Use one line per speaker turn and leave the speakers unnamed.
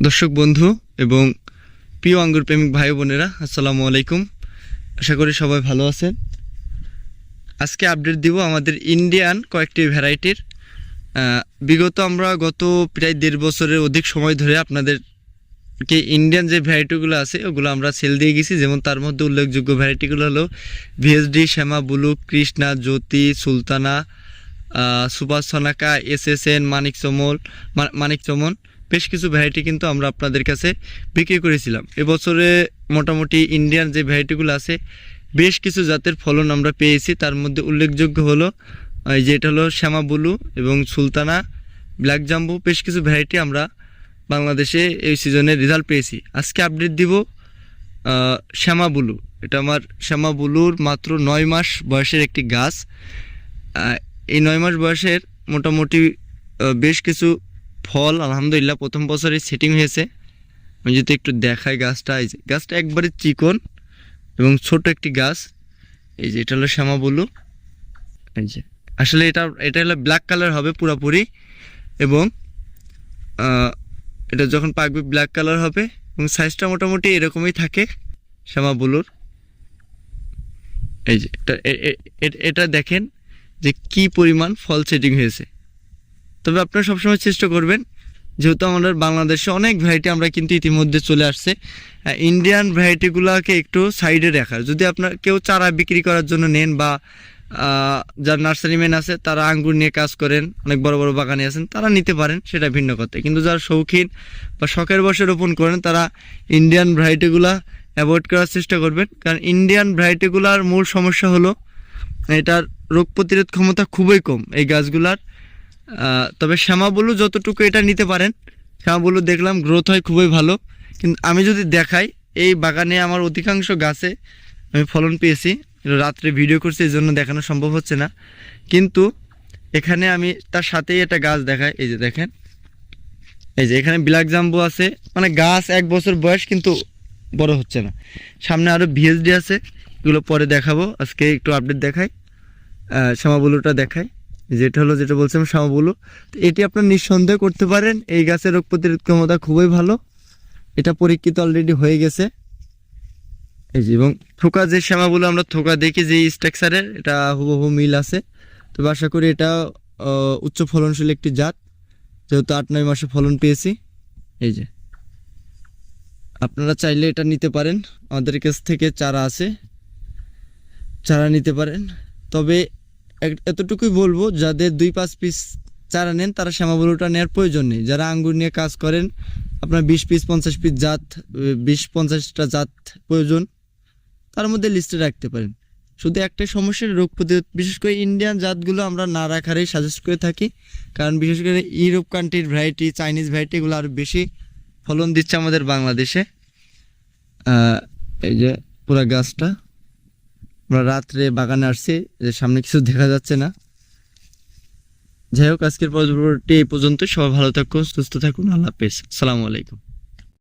দর্শক বন্ধু এবং প্রিয় আঙ্গুর প্রেমিক ভাই বোনেরা, আসসালামু আলাইকুম। আশা করি সবাই ভালো আছেন। আজকে আপডেট দিব আমাদের ইন্ডিয়ান কয়েকটি ভ্যারাইটির বিগত আমরা গত প্রায় দেড় বছরের অধিক সময় ধরে আপনাদেরকে ইন্ডিয়ান যে ভ্যারাইটিগুলো আছে, ওগুলো আমরা সেল দিয়ে গেছি। যেমন তার মধ্যে উল্লেখযোগ্য ভ্যারাইটিগুলো হলো VSD Shyama, Bulu, Krishna, Jyoti, Sultana Subhash Sonaka S S N Manik চমল Manik Chaman বেশ কিছু ভ্যারাইটি কিন্তু আমরা আপনাদের কাছে বিক্রি করেছিলাম। এবছরে মোটামুটি ইন্ডিয়ান যে ভ্যারাইটিগুলো আছে, বেশ কিছু জাতের ফলন আমরা পেয়েছি। তার মধ্যে উল্লেখযোগ্য হলো এই যে এটা হলো শ্যামা বুলু এবং সুলতানা ব্ল্যাক জাম্বু বেশ কিছু ভ্যারাইটি আমরা বাংলাদেশে এই সিজনে রেজাল্ট পেয়েছি। আজকে আপডেট দিব শ্যামা বুলু। এটা আমার শ্যামা বুলুর মাত্র নয় মাস বয়সের একটি গাছ। এই নয় মাস বয়সের মোটামুটি বেশ কিছু ফল, আলহামদুলিল্লাহ প্রথম বছরে সেটিং হয়েছে। আমি যদি একটু দেখাই গাছটা, এই যে গাছটা একবারে চিকন এবং ছোট একটি গাছ। এই যে এটা হলো শ্যামা বলু। এই যে, আসলে এটা এটা হলো ব্ল্যাক কালার হবে পুরোপুরি এবং এটা যখন পাকবে ব্ল্যাক কালার হবে এবং সাইজটা মোটামুটি এরকমই থাকে শ্যামা বলুর। এই যে, এটা এটা দেখেন যে কি পরিমাণ ফল সেটিং হয়েছে। তবে আপনারা সবসময় চেষ্টা করবেন, যেহেতু আমাদের বাংলাদেশে অনেক ভ্যারাইটি আমরা কিন্তু ইতিমধ্যে চলে আসছে। ইন্ডিয়ান ভ্যারাইটিগুলোকে একটু সাইডে রাখার যদি আপনার কেউ চারা বিক্রি করার জন্য নেন বা যার নার্সারি ম্যান আছে, তারা আঙ্গুর নিয়ে কাজ করেন, অনেক বড় বড় বাগানে আছেন, তারা নিতে পারেন, সেটা ভিন্ন কথা। কিন্তু যারা শৌখিন বা শখের বসে রোপণ করেন, তারা ইন্ডিয়ান ভ্যারাইটিগুলা অ্যাভয়েড করার চেষ্টা করবেন। কারণ ইন্ডিয়ান ভ্যারাইটিগুলার মূল সমস্যা হলো, এটার রোগ প্রতিরোধ ক্ষমতা খুবই কম এই গাছগুলার। তবে শ্যামাবলু যতটুকু এটা নিতে পারেন, শ্যামাবলু দেখলাম গ্রোথ হয় খুবই ভালো। কিন্তু আমি যদি দেখাই, এই বাগানে আমার অধিকাংশ গাছে আমি ফলন পেয়েছি রাত্রে ভিডিও করছি, এই জন্য দেখানো সম্ভব হচ্ছে না। কিন্তু এখানে আমি তার সাথেই একটা গাছ দেখাই, এই যে দেখেন। এই যে এখানে ব্ল্যাক জাম্বু আছে মানে গাছ এক বছর বয়স কিন্তু বড় হচ্ছে না। সামনে আরও ভিএসডি আছে, এগুলো পরে দেখাবো, আজকে একটু আপডেট দেখাই শ্যামাবলুটা দেখাই। যেটা হলো যেটা বলছিলাম শ্যামাবলু তো এটি আপনার নিঃসন্দেহ করতে পারেন। এই গাছের রোগ প্রতিরোধ ক্ষমতা খুবই ভালো। এটা পরীক্ষিত অলরেডি হয়ে গেছে। এই যে, এবং থোকা যে শ্যামাবলু আমরা থোকা দেখি, যে স্ট্রাকচারের এটা হুবহু মিল আছে। তবে আশা করি এটা উচ্চ ফলনশীল একটি জাত। যেহেতু আট নয় মাসে ফলন পেয়েছি। এই যে। আপনারা চাইলে এটা নিতে পারেন। আমাদের কাছ থেকে চারা আছে। চারা নিতে পারেন। তবে এতটুকুই বলব, যাদের দুই পাঁচ পিস চারা নেন, তারা শ্যামাবলুটা নেওয়ার প্রয়োজন নেই। যারা আঙ্গুর নিয়ে কাজ করেন, আপনার বিশ পিস পঞ্চাশ পিস জাত, বিশ, পঞ্চাশটা জাত প্রয়োজন, তার মধ্যে লিস্টে রাখতে পারেন। শুধু একটাই সমস্যা, রোগ প্রতিরোধ। বিশেষ করে ইন্ডিয়ান জাতগুলো আমরা না রাখারই সাজেস্ট করে থাকি, কারণ বিশেষ করে ইউরোপ কান্ট্রির ভ্যারাইটি চাইনিজ ভ্যারাইটি এগুলো আরও বেশি ফলন দিচ্ছে আমাদের বাংলাদেশে। এই যে পুরা গাছটা। আমরা রাত্রে বাগানে আসছি, যে সামনে কিছু দেখা যাচ্ছে না। যাই হোক, আজকের পর্বটি এই পর্যন্ত সবাই ভালো থাকুন, সুস্থ থাকুন, আল্লাহ হাফেজ। আসসালামু আলাইকুম।